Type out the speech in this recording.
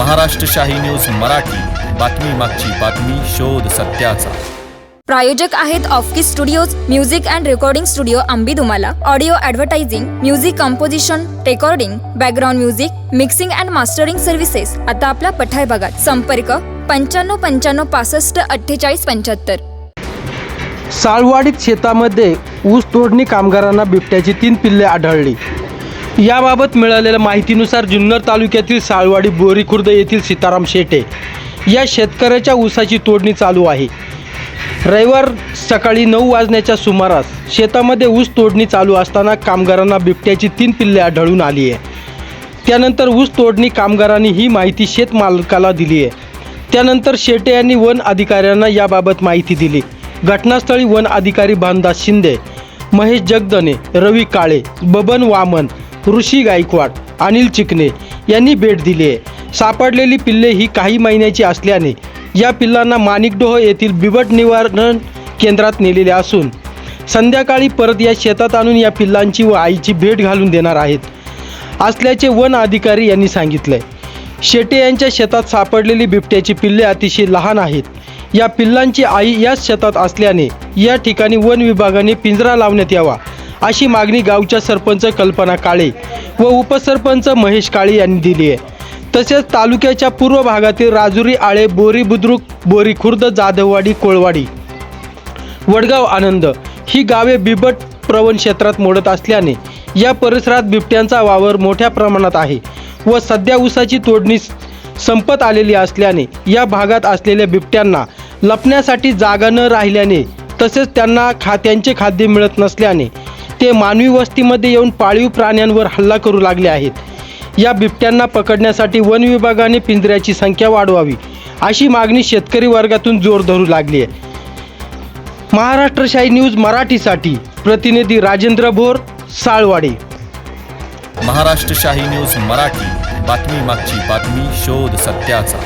महाराष्ट्र शाही न्यूज मराठी. बातमी मागची बातमी शोध सत्याचा. प्रायोजक आहेत ऑफकिस studios music and recording studio Ambi Dumala audio advertising music composition recording background music mixing and mastering services आता आपल्या पठार भागात संपर्क पंच्याण्णव पंच्याण्णव पासष्ट अठ्ठेचाळीस पंच्याहत्तर. साळवाडीत शेतामध्ये ऊस तोडणी कामगारांना बिबट्याची तीन पिल्ले आढळली. याबाबत मिळालेल्या माहितीनुसार जुन्नर तालुक्यातील साळवाडी बोरी खुर्द येथील सीताराम शेटे या शेतकऱ्याच्या ऊसाची तोडणी चालू आहे. रविवार सकाळी नऊ वाजण्याच्या सुमारास शेतामध्ये ऊस तोडणी चालू असताना कामगारांना बिबट्याची तीन पिल्ले आढळून आली आहे. त्यानंतर ऊस तोडणी कामगारांनी ही माहिती शेतमालकाला दिली आहे. त्यानंतर शेटे यांनी वन अधिकाऱ्यांना याबाबत माहिती दिली. घटनास्थळी वन अधिकारी भानदास शिंदे महेश जगदने रवी काळे बबन वामन ऋषी गायकवाड अनिल चिकणे यांनी भेट दिली आहे. सापडलेली पिल्ले ही काही महिन्याची असल्याने या पिल्लांना माणिकडोह येथील बिबट निवारण केंद्रात नेलेले असून संध्याकाळी परत या शेतात आणून या पिल्लांची व आईची भेट घालून देणार आहेत असल्याचे वन अधिकारी यांनी सांगितले शेटे यांच्या शेतात सापडलेली बिबट्याची पिल्ले अतिशय लहान आहेत. या पिल्लांची आई याच शेतात असल्याने या ठिकाणी वन विभागाने पिंजरा लावण्यात यावा. अशी मागणी गावच्या सरपंच कल्पना काळे व उपसरपंच महेश काळे यांनी दिली आहे. तसेच तालुक्याच्या पूर्व भागातील राजुरी आळे बोरी बुद्रुक बोरी खुर्द जाधववाडी कोळवाडी वडगाव आनंद ही गावे बिबट प्रवण क्षेत्रात मोडत असल्याने या परिसरात बिबट्यांचा वावर मोठ्या प्रमाणात आहे व सध्या ऊसाची तोडणी संपत आलेली असल्याने या भागात असलेल्या बिबट्यांना लपण्यासाठी जागा न राहिल्याने तसेच त्यांना खा त्यांचे खाद्य मिळत नसल्याने ते मानवी वस्तीमध्ये येऊन पाळीव प्राण्यांवर हल्ला करू लागले आहेत. या बिबट्यांना पकडण्यासाठी वन विभागाने पिंजऱ्याची संख्या वाढवावी अशी मागणी शेतकरी वर्गातून जोर धरू लागली आहे. महाराष्ट्रशाही न्यूज मराठीसाठी प्रतिनिधी राजेंद्र भोर साळवाडे. महाराष्ट्र शाही न्यूज मराठी बातमी मागची बातमी शोध सत्याचा.